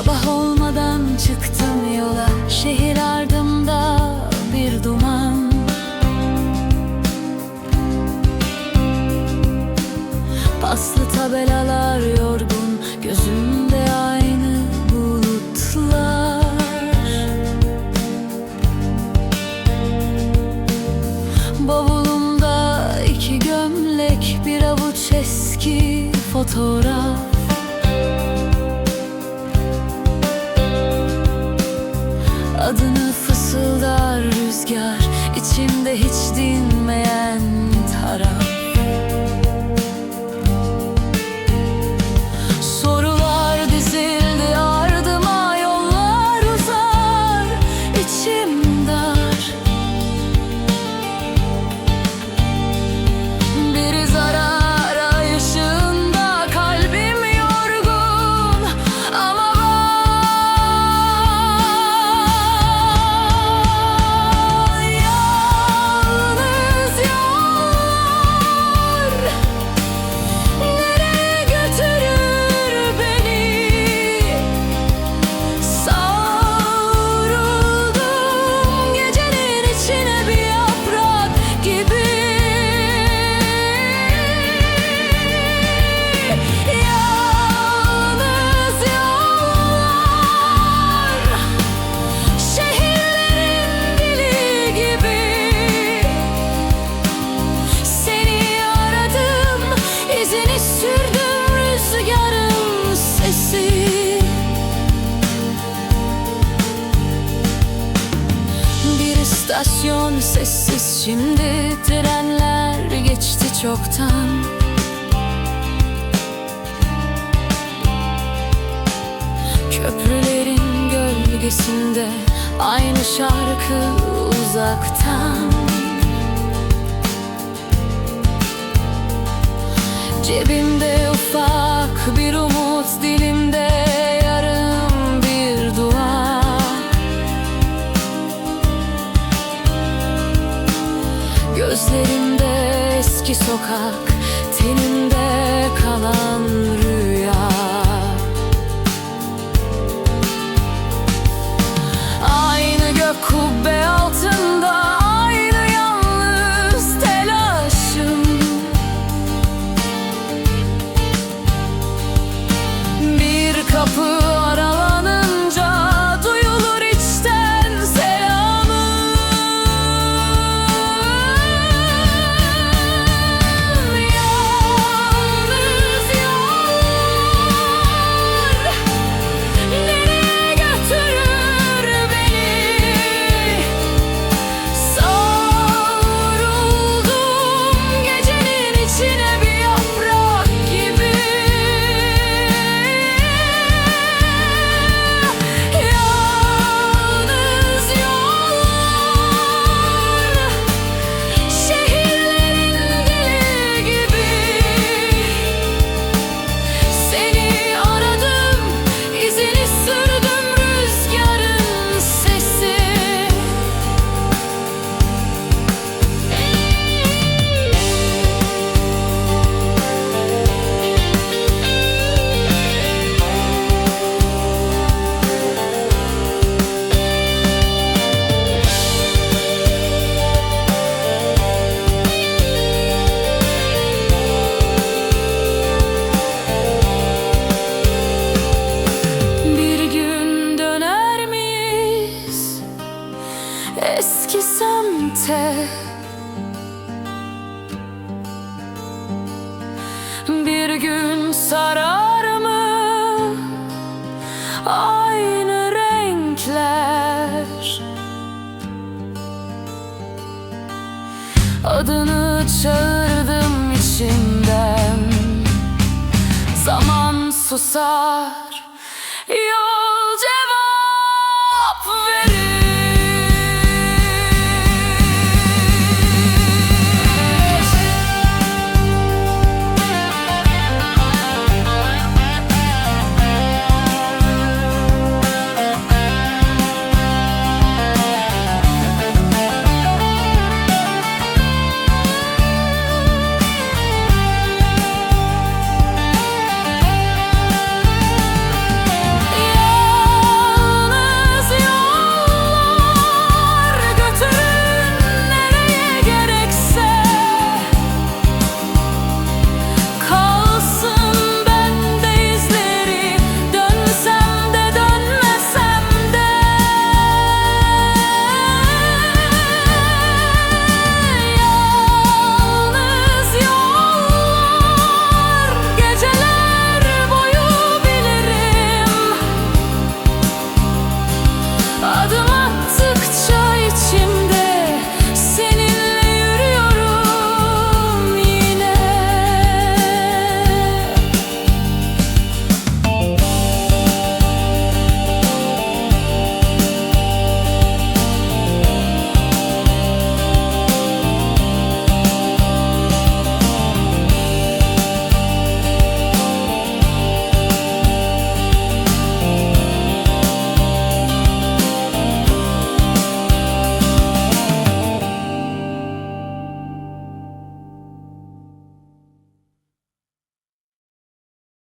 Sabah olmadan çıktım yola Şehir ardımda bir duman. Paslı tabelalar yorgun Gözümde aynı bulutlar. Bavulumda iki gömlek Bir avuç eski fotoğraf. içinde hiç İstasyon sessiz. Şimdi Trenler geçti çoktan. Köprülerin gölgesinde Aynı şarkı uzaktan. Cebimde sarar mı? Aynı renkler. Adını çağırdım içimden. Zaman susar yok